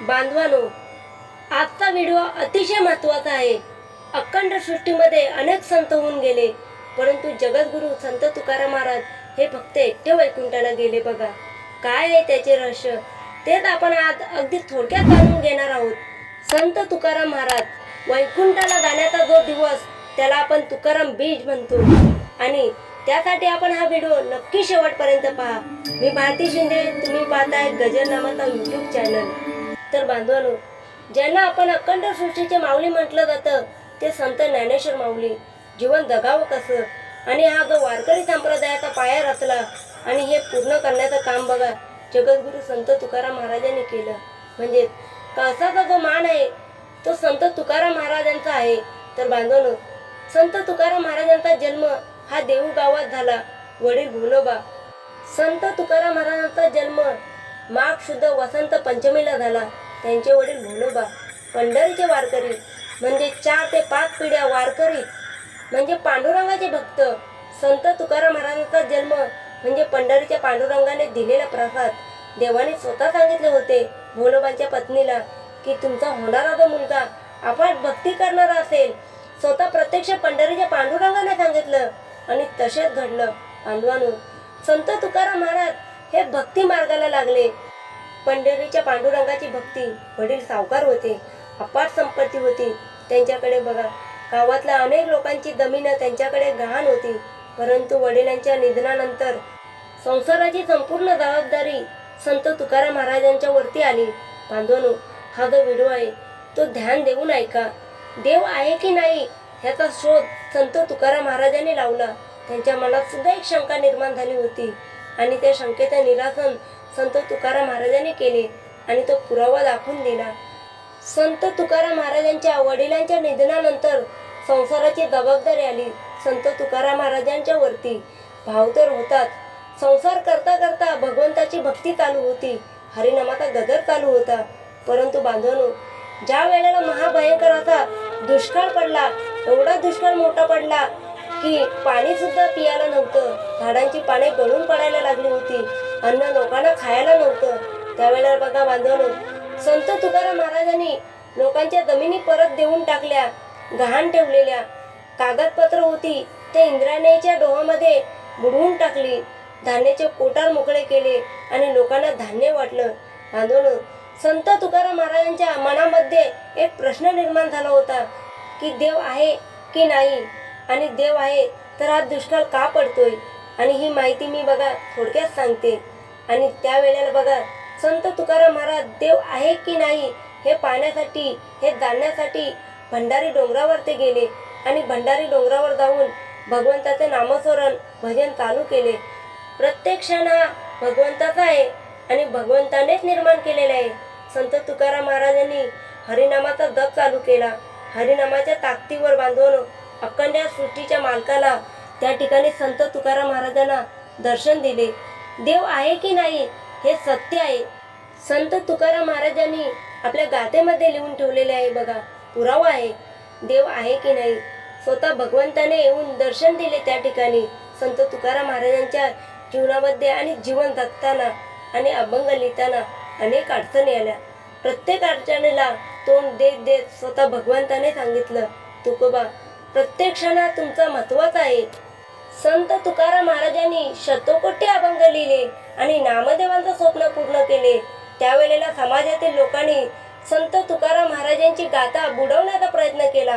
बांधवानो आजचा व्हिडिओ अतिशय महत्त्वाचा आहे. अखंड सृष्टीमध्ये अनेक संत होऊन गेले परंतु जगद्गुरू संत तुकाराम महाराज हे फक्त एकटे वैकुंठाला गेले बघा. काय आहे त्याचे रहस्य? तेच आपण आज अगदी थोडक्यात जाणून घेणार आहोत. संत तुकाराम महाराज वैकुंठाला जाण्याचा जो दिवस त्याला आपण तुकाराम बीज म्हणतो. आणि त्यासाठी आपण हा व्हिडिओ नक्की शेवटपर्यंत पहा. मी भारती शिंदे तुम्ही पाहताय गजर नामाचा युट्यूब चॅनल तर बांधवानो ज्यांना आपण अखंड सृष्टीचे माऊली म्हटलं जातं ते संत ज्ञानेश्वर माऊली. जीवन जगावं कसं? आणि हा जो वारकरी संप्रदायाचा पाया रचला आणि हे पूर्ण करण्याचं काम बघा जगद्गुरू संत तुकाराम महाराजांनी केलं. म्हणजे कळसाचा जो मान आहे तो संत तुकाराम महाराजांचा आहे. तर बांधवानो संत तुकाराम महाराजांचा जन्म हा देऊ गावात झाला वडील भोलोबा. संत तुकाराम महाराजांचा जन्म माघ शुद्ध वसंत पंचमीला झाला. त्यांचे वडील भोलोबा पंढरीचे वारकरी म्हणजे चार ते पाच पिढ्या वारकरी म्हणजे पांडुरंगाचे भक्त. संत तुकाराम महाराजांचा जन्म म्हणजे पंढरीच्या पांडुरंगाने दिलेला प्रसाद. देवाने स्वतः सांगितले होते भोलोबांच्या पत्नीला की तुमचा होणारा जो मुलगा आपण भक्ती करणारा असेल. स्वतः प्रत्यक्ष पंढरीच्या पांडुरंगाने सांगितलं आणि तसेच घडलं. बांधवानो संत तुकाराम महाराज हे भक्ती मार्गाला लागले. पंढरीच्या पांडुरंगाची भक्ती वडील सावकार होते अपाट संपत्ती होती. त्यांच्याकडे बघा गावातल्या अनेक लोकांची जमीन त्यांच्याकडे गहाण होती. परंतु वडिलांच्या निधनानंतर संसाराची संपूर्ण जबाबदारी संत तुकाराम महाराजांच्या वरती आली. बांधवनो हा जो व्हिडिओ आहे तो ध्यान देऊन ऐका. देव आहे की नाही ह्याचा शोध संत तुकाराम महाराजांनी लावला. त्यांच्या मनात सुद्धा एक शंका निर्माण झाली होती. आणि त्या शंकेचं निरासन संत तुकाराम महाराजांनी केले आणि तो पुरावा दाखवून दिला. संत तुकाराम महाराजांच्या वडिलांच्या निधनानंतर संसाराची जबाबदारी आली. संत तुकाराम महाराजांच्या वरती भाव तर होतात. संसार करता करता भगवंताची भक्ती चालू होती. हरिनामाचा गदर चालू होता. परंतु बांधवनो ज्या वेळेला महाभयंकर असा दुष्काळ पडला एवढा दुष्काळ मोठा पडला की पाणी सुद्धा पियाला नव्हतं. झाडांची पाने गळून पडायला लागली होती. अन्न लोकांना खायला नव्हतं. त्यावेळेला बघा बांधवनो संत तुकाराम महाराजांनी लोकांच्या जमिनी परत देऊन टाकल्या गहाण ठेवलेल्या. कागदपत्र होती ते इंद्रायणीच्या डोहामध्ये बुडवून टाकली. धान्याचे कोटार मोकळे केले आणि लोकांना धान्य वाटलं. बांधवनो संत तुकाराम महाराजांच्या मनामध्ये एक प्रश्न निर्माण झाला होता की देव आहे की नाही? आणि देव आहे तर हा दुष्काळ का पडतोय? आणि ही माहिती मी बघा थोडक्यात सांगते. आणि त्यावेळेला बघा संत तुकाराम महाराज देव आहे की नाही हे पाहण्यासाठी हे जाणण्यासाठी भंडारी डोंगरावर ते गेले. आणि भंडारी डोंगरावर जाऊन भगवंताचे नामस्मरण भजन चालू केले. प्रत्येक क्षण हा भगवंताचा आहे आणि भगवंतानेच निर्माण केलेला आहे. संत तुकाराम महाराजांनी हरिनामाचा जप चालू केला. हरिनामाच्या ताकदीवर बांधून अखंड सृष्टीच्या मालकाला त्या ठिकाणी संत तुकाराम महाराजांना दर्शन दिले. देव आहे की नाही हे सत्य आहे. संत तुकाराम महाराजांनी आपल्या गाथेमध्ये लिहून ठेवलेले आहे बघा पुरावा आहे. देव आहे की नाही? स्वतः भगवंताने येऊन दर्शन दिले त्या ठिकाणी. संत तुकाराम महाराजांच्या जीवनामध्ये आणि जीवन जगताना आणि अभंग लिहिताना अनेक अडचणी आल्या. प्रत्येक अडचणीला तोंड देत देत स्वतः भगवंताने सांगितलं तुकोबा प्रत्येक क्षणा तुमचा महत्त्वाचा आहे. संत तुकाराम महाराजांनी शतकोटी अभंग लिहिले आणि नामदेवांचं स्वप्न पूर्ण केले. त्यावेळेला समाजातील लोकांनी संत तुकाराम महाराजांची गाथा बुडवण्याचा प्रयत्न केला.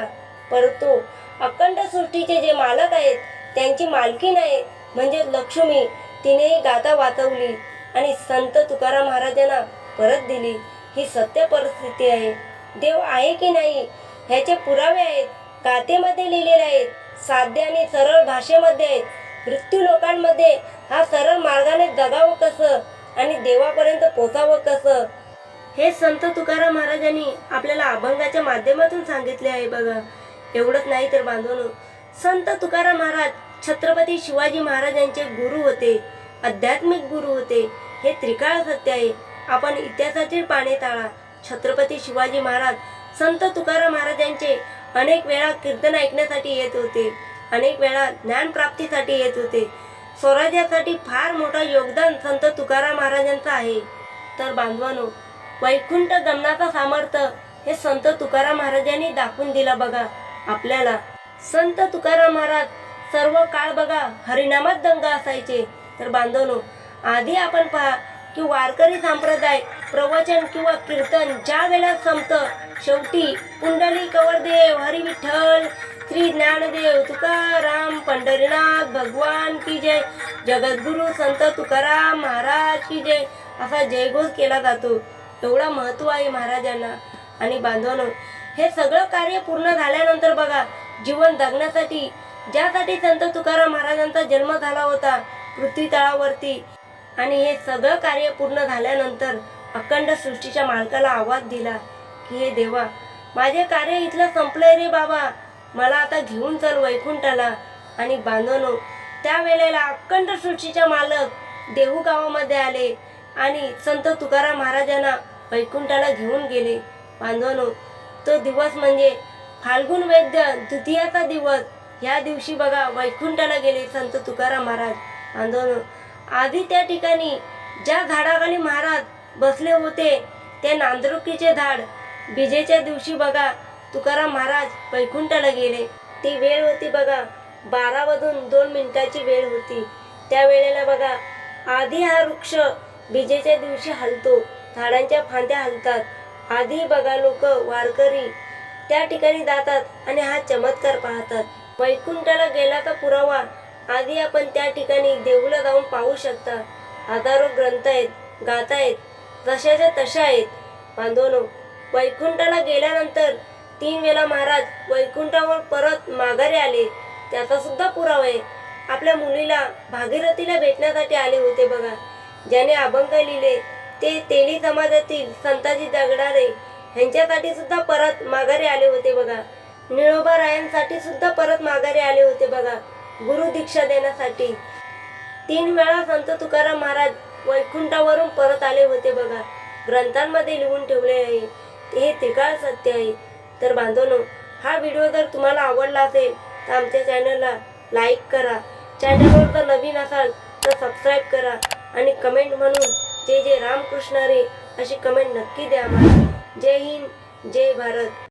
परंतु अखंड सृष्टीचे जे मालक आहेत त्यांची मालकी नाही म्हणजे लक्ष्मी तिने ही गाथा वाचवली आणि संत तुकाराम महाराजांना परत दिली. ही सत्य परिस्थिती आहे. देव आहे की नाही ह्याचे पुरावे आहेत गाथेमध्ये लिहिलेले आहेत. साध्य आणि सरळ भाषेमध्ये आहेत मृत्यू लोकांमध्ये हा सरळ मार्गाने जगावं कसं आणि देवापर्यंत पोचावं कसं? हे संत तुकाराम महाराजांनी आपल्याला अभंगाच्या माध्यमातून सांगितले आहे बघा. एवढंच नाही तर बांधवनो संत तुकाराम महाराज छत्रपती शिवाजी महाराजांचे गुरु होते आध्यात्मिक गुरु होते. हे त्रिकाळ सत्य आहे. आपण इतिहासातील पाने टाळा छत्रपती शिवाजी महाराज संत तुकाराम महाराजांचे अनेक वेळा कीर्तन ऐकण्यासाठी येत होते. अनेक वेळा ज्ञानप्राप्तीसाठी येत होते. स्वराज्यासाठी फार मोठं योगदान संत तुकाराम महाराजांचं आहे. तर बांधवानो वैकुंठ गमनाचा सामर्थ्य हे संत तुकाराम महाराजांनी दाखवून दिला बघा. आपल्याला संत तुकाराम महाराज सर्व काळ बघा हरिनामात दंग असायचे. तर बांधवनो आधी आपण पहा की वारकरी संप्रदाय प्रवचन किंवा कीर्तन ज्या वेळेला संपतं शेवटी पुंडली कवरदेव हरी विठ्ठल श्री ज्ञानदेव तुकाराम पंढरीनाथ भगवान की जय. जगद्गुरु संत तुकाराम महाराज की जय. असा जयघोष केला जातो. एवढा महत्त्व आहे महाराजांना आणि बांधवांनो. हे सगळं कार्य पूर्ण झाल्यानंतर बघा जीवन जगण्यासाठी ज्यासाठी संत तुकाराम महाराजांचा जन्म झाला होता पृथ्वी तळावरती आणि हे सगळं कार्य पूर्ण झाल्यानंतर अखंड सृष्टीच्या मालकाला आवाज दिला की हे देवा माझे कार्य इथलं संपलंय रे बाबा. मला आता घेऊन चल वैकुंठाला. आणि बांधवनो त्यावेळेला अखंड सृष्टीच्या मालक देहू गावामध्ये आले आणि संत तुकाराम महाराजांना वैकुंठाला घेऊन गेले. बांधवनो तो दिवस म्हणजे फाल्गुन वैद्य द्वितीयाचा दिवस. ह्या दिवशी बघा वैकुंठाला गेले संत तुकाराम महाराज. बांधवनो आधी त्या ठिकाणी ज्या झाडाखाली महाराज बसले होते. ते नांदरुकीचे झाड बिजेच्या दिवशी बघा तुकाराम महाराज वैकुंठाला गेले. ती वेळ होती बघा बारा वाजून दोन मिनिटाची वेळ होती. त्या वेळेला बघा आधी हा वृक्ष बिजेच्या दिवशी हलतो झाडांच्या फांद्या हलतात. आधी बघा लोक वारकरी त्या ठिकाणी जातात आणि हा चमत्कार पाहतात. वैकुंठाला का पुरावा? आधी आपण त्या ठिकाणी देऊला जाऊन पाहू शकता. हजारो ग्रंथ आहेत गाता आहेत. जशाच्या तशा आहेत. बांधवनो वैकुंठाला गेल्यानंतर तीन वेळा महाराज वैकुंठावर परत माघारी आले. त्याचा सुद्धा पुरावा आहे. आपल्या मुलीला भागीरथीला भेटण्यासाठी आले होते बघा. ज्याने अभंग लिहिले ते तेली समाजातील संताजी दगडारे ह्यांच्यासाठी सुद्धा परत माघारी आले होते बघा. निळोबा रायांसाठी सुद्धा परत माघारी आले होते बघा गुरु दीक्षा देण्यासाठी. तीन वेळा संत तुकाराम महाराज वैकुंठावरून परत आले होते बघा. ग्रंथांमध्ये लिहून ठेवले आहे. हे त्रिकाळ सत्य आहे. तर बांधवनो हा व्हिडिओ जर तुम्हाला आवडला असेल तर आमच्या चॅनलला लाईक करा. चॅनलवर जर नवीन असाल तर सबस्क्राईब करा. आणि कमेंट म्हणून जे जे रामकृष्ण रे अशी कमेंट नक्की द्या आम्हाला. जय हिंद जय भारत.